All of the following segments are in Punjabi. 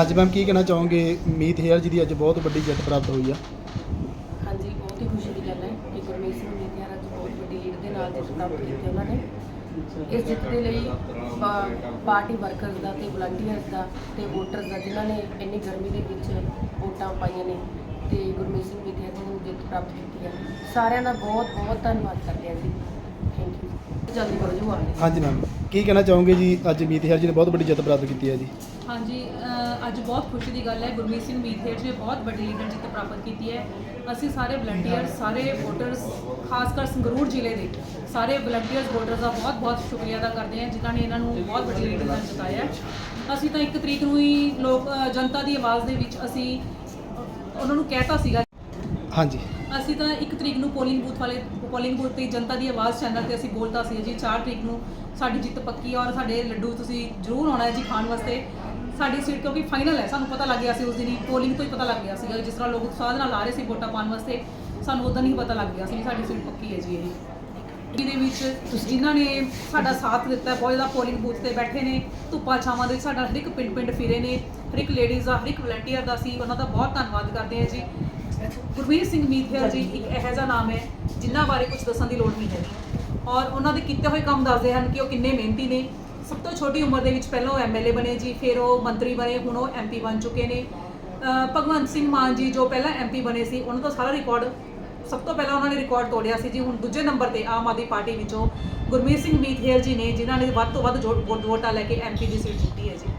ਅੱਜ ਮੈਮ ਕੀ ਕਹਿਣਾ ਚਾਹੋਗੇ? ਮੀਤ ਹੇਅਰ ਜੀ ਦੀ ਅੱਜ ਬਹੁਤ ਵੱਡੀ ਜਿੱਤ ਪ੍ਰਾਪਤ ਹੋਈ ਆ। ਹਾਂਜੀ ਬਹੁਤ ਹੀ ਖੁਸ਼ੀ ਦੀ ਗੱਲ ਹੈ ਕਿ ਗੁਰਮੀਤ ਸਿੰਘ ਮੀਤਿਆਰਾ ਅੱਜ ਬਹੁਤ ਵੱਡੀ ਲੀਡ ਦੇ ਨਾਲ ਜਿੱਤ ਪ੍ਰਾਪਤ ਕੀਤੀ ਉਹਨਾਂ ਨੇ। ਇਸ ਜਿੱਤ ਦੇ ਲਈ ਪਾਰਟੀ ਵਰਕਰਸ ਦਾ ਤੇ ਵਲੰਟੀਅਰਸ ਦਾ ਤੇ ਵੋਟਰਸ ਦਾ ਜਿਨ੍ਹਾਂ ਨੇ ਇੰਨੀ ਗਰਮੀ ਦੇ ਵਿੱਚ ਵੋਟਾਂ ਪਾਈਆਂ ਨੇ ਤੇ ਗੁਰਮੀਤ ਸਿੰਘ ਮੀਤਿਆਰਾ ਜੀ ਨੂੰ ਜਿੱਤ ਪ੍ਰਾਪਤ ਕੀਤੀ ਹੈ ਸਾਰਿਆਂ ਦਾ ਬਹੁਤ ਬਹੁਤ ਧੰਨਵਾਦ ਕਰਦੇ ਹਾਂ ਜੀ। ਥੈਂਕ ਯੂ ਜਲਦੀ ਕਰੋ ਜੀ ਹਾਂਜੀ ਮੈਮ ਕੀ ਕਹਿਣਾ ਚਾਹੋਗੇ ਜੀ? ਅੱਜ ਮੀਤ ਹੇਅਰ ਜੀ ਨੇ ਬਹੁਤ ਵੱਡੀ ਜਿੱਤ ਪ੍ਰਾਪਤ ਕੀਤੀ ਹੈ ਜੀ। ਹਾਂਜੀ ਅੱਜ ਬਹੁਤ ਖੁਸ਼ੀ ਦੀ ਗੱਲ ਹੈ। ਗੁਰਮੀਤ ਸਿੰਘ ਮੀਤਹੇੜ ਜੀ ਨੇ ਬਹੁਤ ਵੱਡੀ ਲੀਡਰ ਜਿੱਤ ਪ੍ਰਾਪਤ ਕੀਤੀ ਹੈ। ਅਸੀਂ ਸਾਰੇ ਵਲੰਟੀਅਰ ਸਾਰੇ ਵੋਟਰਸ ਖਾਸ ਕਰ ਸੰਗਰੂਰ ਜ਼ਿਲ੍ਹੇ ਦੇ ਸਾਰੇ ਵਲੰਟੀਅਰਸ ਵੋਟਰਸ ਦਾ ਬਹੁਤ ਬਹੁਤ ਸ਼ੁਕਰੀਆ ਅਦਾ ਕਰਦੇ ਹਾਂ ਜਿਨ੍ਹਾਂ ਨੇ ਇਹਨਾਂ ਨੂੰ ਬਹੁਤ ਵੱਡੀ ਲੀਡਰ ਨਾਲ ਜਿਤਾਇਆ। ਅਸੀਂ ਤਾਂ ਇੱਕ ਤਰੀਕ ਨੂੰ ਹੀ ਲੋਕ ਜਨਤਾ ਦੀ ਆਵਾਜ਼ ਦੇ ਵਿੱਚ ਅਸੀਂ ਉਹਨਾਂ ਨੂੰ ਕਹਿਤਾ ਸੀਗਾ। ਹਾਂਜੀ। ਅਸੀਂ ਤਾਂ ਇੱਕ ਤਰੀਕ ਨੂੰ ਪੋਲਿੰਗ ਬੂਥ ਵਾਲੇ ਪੋਲਿੰਗ ਬੂਥ ਤੇ ਜਨਤਾ ਦੀ ਆਵਾਜ਼ ਚੈਨਲ ਤੇ ਅਸੀਂ ਬੋਲਤਾ ਸੀ ਜੀ 4 ਤਰੀਕ ਨੂੰ ਸਾਡੀ ਜਿੱਤ ਪੱਕੀ ਔਰ ਸਾਡੇ ਲੱਡੂ ਤੁਸੀਂ ਜ਼ਰੂਰ ਆਉਣਾ ਹੈ ਜੀ ਖਾਣ ਵਾਸਤੇ। ਸਾਡੀ ਸੀਟ ਕਿਉਂਕਿ ਫਾਈਨਲ ਹੈ। ਸਾਨੂੰ ਪਤਾ ਲੱਗ ਗਿਆ ਸੀ ਉਸ ਦਿਨ ਹੀ। ਪੋਲਿੰਗ ਤੋਂ ਹੀ ਪਤਾ ਲੱਗ ਗਿਆ ਸੀਗਾ ਜਿਸ ਤਰ੍ਹਾਂ ਲੋਕ ਉਤਸ਼ਾਹ ਨਾਲ ਆ ਰਹੇ ਸੀ ਵੋਟਾਂ ਪਾਉਣ ਵਾਸਤੇ ਸਾਨੂੰ ਉਦੋਂ ਹੀ ਪਤਾ ਲੱਗ ਗਿਆ ਸੀ ਵੀ ਸਾਡੀ ਸੀਟ ਪੱਕੀ ਹੈ ਜੀ ਇਹ। ਇਹਦੇ ਵਿੱਚ ਜਿਨ੍ਹਾਂ ਨੇ ਸਾਡਾ ਸਾਥ ਦਿੱਤਾ ਹੈ, ਬਹੁਤ ਜ਼ਿਆਦਾ ਪੋਲਿੰਗ ਬੂਥ ਤੇ ਬੈਠੇ ਨੇ ਧੁੱਪਾਂ ਛਾਵਾਂ ਦੇ ਸਾਡਾ ਹਰ ਇੱਕ ਪਿੰਡ ਪਿੰਡ ਫਿਰੇ ਨੇ ਹਰ ਇੱਕ ਲੇਡੀਜ਼ ਦਾ ਹਰ ਇੱਕ ਵਲੰਟੀਅਰ ਦਾ ਸੀ ਉਹਨਾਂ ਦਾ ਬਹੁਤ ਧੰਨਵਾਦ ਕਰਦੇ ਹਾਂ ਜੀ। ਗੁਰਵੀਰ ਸਿੰਘ ਮੀਤਿਆ ਜੀ ਇੱਕ ਇਹੋ ਜਿਹਾ ਨਾਮ ਹੈ ਜਿਨ੍ਹਾਂ ਬਾਰੇ ਕੁਝ ਦੱਸਣ ਦੀ ਲੋੜ ਨਹੀਂ ਹੈਗੀ। ਔਰ ਉਹਨਾਂ ਦੇ ਕੀਤੇ ਹੋਏ ਕੰਮ ਦੱਸਦੇ ਹਨ ਕਿ ਉਹ ਕਿੰਨੇ ਮਿਹਨਤੀ ਨੇ ਸਭ ਤੋਂ ਛੋਟੀ ਉਮਰ ਦੇ ਵਿੱਚ ਪਹਿਲਾਂ ਉਹ ਐਮਐਲਏ ਬਣੇ ਜੀ, ਫਿਰ ਉਹ ਮੰਤਰੀ ਬਣੇ, ਹੁਣ ਉਹ ਐਮਪੀ ਬਣ ਚੁੱਕੇ ਨੇ। ਭਗਵੰਤ ਸਿੰਘ ਮਾਨ ਜੀ ਜੋ ਪਹਿਲਾਂ ਐਮਪੀ ਬਣੇ ਸੀ, ਉਹਨਾਂ ਦਾ ਸਾਰਾ ਰਿਕਾਰਡ ਸਭ ਤੋਂ ਪਹਿਲਾਂ ਉਹਨਾਂ ਨੇ ਰਿਕਾਰਡ ਤੋੜਿਆ ਸੀ ਜੀ। ਹੁਣ ਦੂਜੇ ਨੰਬਰ ਤੇ ਆਮ ਆਦਮੀ ਪਾਰਟੀ ਵਿੱਚੋਂ ਗੁਰਮੀਤ ਸਿੰਘ ਮੀਥੇਲ ਜੀ ਨੇ, ਜਿਨ੍ਹਾਂ ਨੇ ਵੱਧ ਤੋਂ ਵੱਧ ਜੋ- ਵੋਟ- ਵੋਟਾਂ ਲੈ ਕੇ ਐਮਪੀ ਦੀ ਸੀਟ ਜਿੱਤੀ ਹੈ ਜੀ।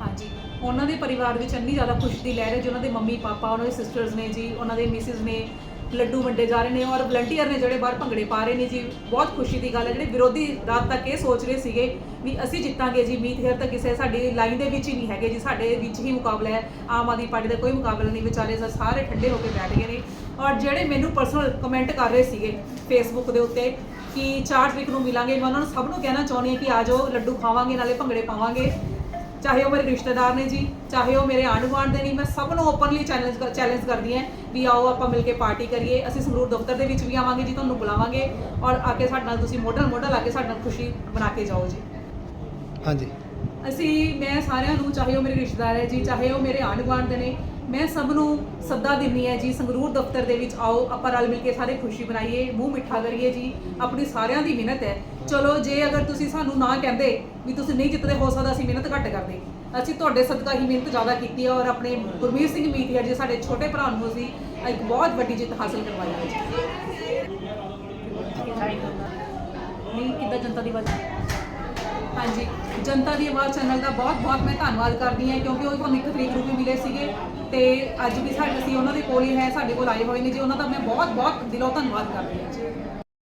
ਹਾਂਜੀ। ਉਹਨਾਂ ਦੇ ਪਰਿਵਾਰ ਵਿੱਚ ਇੰਨੀ ਜ਼ਿਆਦਾ ਖੁਸ਼ੀ ਦੀ ਲਹਿਰ ਹੈ ਜੀ, ਉਹਨਾਂ ਦੇ ਮੰਮੀ ਪਾਪਾ ਉਹਨਾਂ ਦੇ ਸਿਸਟਰਸ ਨੇ ਜੀ, ਉਹਨਾਂ ਦੇ ਮਿਸਿਸ ਨੇ ਲੱਡੂ ਵੰਡੇ ਜਾ ਰਹੇ ਨੇ ਔਰ ਵਲੰਟੀਅਰ ਨੇ ਜਿਹੜੇ ਬਾਹਰ ਭੰਗੜੇ ਪਾ ਰਹੇ ਨੇ ਜੀ, ਬਹੁਤ ਖੁਸ਼ੀ ਦੀ ਗੱਲ ਹੈ। ਜਿਹੜੇ ਵਿਰੋਧੀ ਰਾਤ ਤੱਕ ਇਹ ਸੋਚ ਰਹੇ ਸੀਗੇ ਵੀ ਅਸੀਂ ਜਿੱਤਾਂਗੇ ਜੀ, ਮੀਤ ਹੇਰ ਤਾਂ ਕਿਸੇ ਸਾਡੀ ਲਾਈਨ ਦੇ ਵਿੱਚ ਹੀ ਨਹੀਂ ਹੈਗੇ ਜੀ, ਸਾਡੇ ਵਿੱਚ ਹੀ ਮੁਕਾਬਲਾ ਹੈ। ਆਮ ਆਦਮੀ ਪਾਰਟੀ ਦਾ ਕੋਈ ਮੁਕਾਬਲਾ ਨਹੀਂ, ਵਿਚਾਰੇ ਸਾਰੇ ਠੰਡੇ ਹੋ ਕੇ ਬੈਠ ਗਏ ਨੇ। ਔਰ ਜਿਹੜੇ ਮੈਨੂੰ ਪਰਸਨਲ ਕਮੈਂਟ ਕਰ ਰਹੇ ਸੀਗੇ ਫੇਸਬੁੱਕ ਦੇ ਉੱਤੇ ਕਿ 4 ਤਰੀਕ ਨੂੰ ਮਿਲਾਂਗੇ, ਮੈਂ ਉਹਨਾਂ ਨੂੰ ਸਭ ਨੂੰ ਕਹਿਣਾ ਚਾਹੁੰਦੀ ਹਾਂ ਕਿ ਆ ਜਾਓ, ਲੱਡੂ ਖਾਵਾਂਗੇ, ਨਾਲੇ ਭੰਗੜੇ ਪਾਵਾਂਗੇ। ਚਾਹੇ ਉਹ ਮੇਰੇ ਰਿਸ਼ਤੇਦਾਰ ਨੇ ਜੀ, ਚਾਹੇ ਉਹ ਮੇਰੇ ਆਂਢ ਗੁਆਂਢ ਦੇ ਨਹੀਂ ਮੈਂ ਸਭ ਨੂੰ ਓਪਨਲੀ ਚੈਲੰਜ ਚੈਲੰਜ ਕਰਦੀ ਹਾਂ ਵੀ ਆਓ ਆਪਾਂ ਮਿਲ ਕੇ ਪਾਰਟੀ ਕਰੀਏ, ਅਸੀਂ ਸੰਗਰੂਰ ਦਫ਼ਤਰ ਦੇ ਵਿੱਚ ਵੀ ਆਵਾਂਗੇ ਜੀ, ਤੁਹਾਨੂੰ ਬੁਲਾਵਾਂਗੇ ਔਰ ਆ ਕੇ ਸਾਡੇ ਨਾਲ ਤੁਸੀਂ ਮੋਢਲ ਮੋਢਲ ਆ ਕੇ ਸਾਡੇ ਨਾਲ ਖੁਸ਼ੀ ਬਣਾ ਕੇ ਜਾਓ ਜੀ। ਹਾਂਜੀ। ਅਸੀਂ, ਮੈਂ ਸਾਰਿਆਂ ਨੂੰ, ਚਾਹੇ ਉਹ ਮੇਰੇ ਰਿਸ਼ਤੇਦਾਰ ਹੈ ਜੀ, ਚਾਹੇ ਉਹ ਮੇਰੇ ਆਂਢ ਗੁਆਂਢ ਦੇ ਨੇ, ਮੈਂ ਸਭ ਨੂੰ ਸੱਦਾ ਦਿੰਨੀ ਹੈ ਜੀ, ਸੰਗਰੂਰ ਦਫ਼ਤਰ ਦੇ ਵਿੱਚ ਆਓ, ਆਪਾਂ ਰਲ ਮਿਲ ਕੇ ਸਾਰੇ ਖੁਸ਼ੀ ਮਨਾਈਏ, ਮੂੰਹ ਮਿੱਠਾ ਕਰੀਏ ਜੀ, ਆਪਣੀ ਸਾਰਿਆਂ ਦੀ ਮਿਹਨਤ ਹੈ। ਚਲੋ, ਜੇ ਅਗਰ ਤੁਸੀਂ ਸਾਨੂੰ ਨਾ ਕਹਿੰਦੇ ਵੀ ਤੁਸੀਂ ਨਹੀਂ ਜਿੱਤਦੇ, ਹੋ ਸਕਦਾ ਅਸੀਂ ਮਿਹਨਤ ਘੱਟ ਕਰਦੇ। ਅਸੀਂ ਤੁਹਾਡੇ ਸਦਕਾ ਹੀ ਮਿਹਨਤ ਜ਼ਿਆਦਾ ਕੀਤੀ ਹੈ ਔਰ ਆਪਣੇ ਗੁਰਮੀਤ ਸਿੰਘ ਮੀਤੀਆ ਜੀ ਸਾਡੇ ਛੋਟੇ ਭਰਾ ਨੂੰ ਅਸੀਂ ਇੱਕ ਬਹੁਤ ਵੱਡੀ ਜਿੱਤ ਹਾਸਲ ਕਰਵਾਈ ਹੈ ਜੀ। ਨਹੀਂ ਕਿੱਦਾਂ ਜਨਤਾ ਦੀ ਆਵਾਜ਼? ਹਾਂਜੀ, ਜਨਤਾ ਦੀ ਆਵਾਜ਼ ਚੈਨਲ ਦਾ ਬਹੁਤ ਬਹੁਤ ਮੈਂ ਧੰਨਵਾਦ ਕਰਦੀ ਹਾਂ ਕਿਉਂਕਿ ਉਹ ਤੁਹਾਨੂੰ ਇੱਕ ਤਰੀਕ ਨੂੰ ਵੀ ਮਿਲੇ ਸੀਗੇ ਤੇ ਅੱਜ ਵੀ ਸਾਡੇ ਅਸੀਂ ਉਹਨਾਂ ਦੇ ਕੋਲ ਹੀ ਹੈ, ਸਾਡੇ ਕੋਲ ਆਏ ਹੋਏ ਨੇ ਜੀ। ਉਹਨਾਂ ਦਾ ਮੈਂ ਬਹੁਤ ਬਹੁਤ ਦਿਲੋਂ ਧੰਨਵਾਦ ਕਰਦੀ ਹਾਂ ਜੀ।